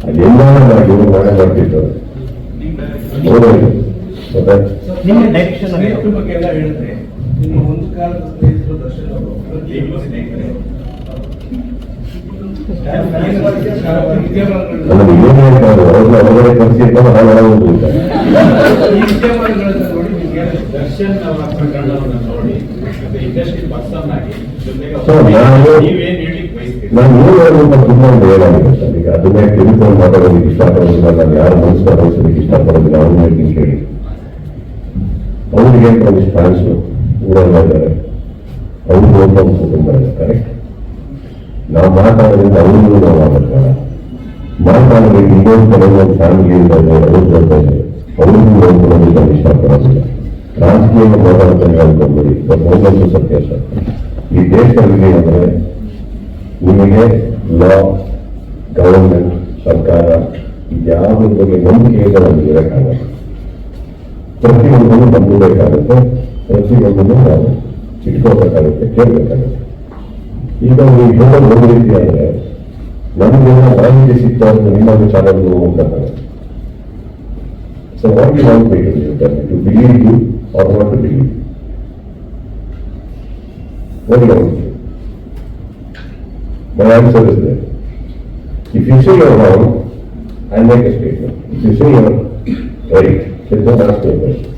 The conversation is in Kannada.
ಅದೆಲ್ಲ ನನಗೆ ಹೇಳ್ತಾರೆ ಅವ್ರನ್ನ ಹೊರಗಡೆ ಕಳಿಸಿರ್ತಾರೆ ನಾನು ನಿಮ್ಗೆ ದರ್ಶನ್ ಅವರ ಪ್ರಕರಣವನ್ನು ನೋಡಿ ಇಂಡಸ್ಟ್ರಿ ಪರ್ಸನ್ ಆಗಿ ಜೊತೆಗೆ ನೀವೇನು ನಾನು ಹೇಳುವಂತ ತುಂಬಾ ಹೇಳಾಗಿದೆ ಸರ್. ಈಗ ಅದನ್ನೇ ತಿಳ್ಕೊಂಡು ಮಾತಾಡೋದಕ್ಕೆ ಇಷ್ಟಪಡೋದಿಲ್ಲ ನಾನು ಯಾರು ಮನಸ್ಸು ವಹಿಸೋದಕ್ಕೆ ಇಷ್ಟಪಡೋದಿಲ್ಲ ಅವ್ರನ್ನ ಹೇಳ್ತೀನಿ ಕೇಳಿ ಅವ್ರಿಗೆ ಒಂದಿಷ್ಟು ಫ್ಯಾನ್ಸ್ ಊರೆಲ್ಲ ಇದ್ದಾರೆ. ಅವ್ರಿಗೂ ಅಂತ ಕುಟುಂಬ ಇದೆ ಕರೆಕ್ಟ್ ನಾವು ಮಾತಾಡೋದ್ರಿಂದ ಅವ್ರಿಗೂ ನಾವು ಮಾತಾಡ್ತಾರ ಮಾತಾಡೋದಕ್ಕೆ ಇನ್ನೊಂದು ಕಡೆ ಒಂದು ಫ್ಯಾಮಿಲಿ ಇದ್ದಾರೆ ಅವ್ರ ಜೊತೆ ಅವ್ರಿಗೂ ನೋಡ್ಕೊಳ್ಳೋದಕ್ಕೆ ನಾನು ಇಷ್ಟಪಡೋದಿಲ್ಲ ರಾಜಕೀಯ ಮಾತಾಡ್ತಾನೆ ಬಟ್ ಒಂದೊಂದು ಸತ್ಯ ಸರ್. ಈ ದೇಶದಲ್ಲಿ ಅಂದರೆ ನಿಮಗೆ ಲಾ ಗವರ್ಮೆಂಟ್ ಸರ್ಕಾರ ಯಾವುದ್ರ ಬಗ್ಗೆ ನಂಬಿಕೆ ಇದೆ ನಮಗೆ ಇರಕ್ಕಾಗಲ್ಲ ಪ್ರತಿಯೊಂದನ್ನು ನಂಬಬೇಕಾಗುತ್ತೆ ಪ್ರತಿಯೊಂದನ್ನು ನಾವು ಇಟ್ಕೋಬೇಕಾಗುತ್ತೆ ಕೇಳಬೇಕಾಗುತ್ತೆ ಈಗ ನೀವು ಹೇಳೋದು ಒಂದು ರೀತಿ ಆದರೆ ನಮಗೆಲ್ಲ ಮಾಹಿತಿ ಸಿಗ್ತಾ ಇರೋದು ನಿಮ್ಮ ವಿಚಾರಗಳು ಹೋಗ್ಬೇಕಾಗುತ್ತೆ so what you want me to to believe you are what to believe What do you want to do? My answer is this. If you say you're wrong, I'll make a statement. If you say you're right, then don't ask me a question.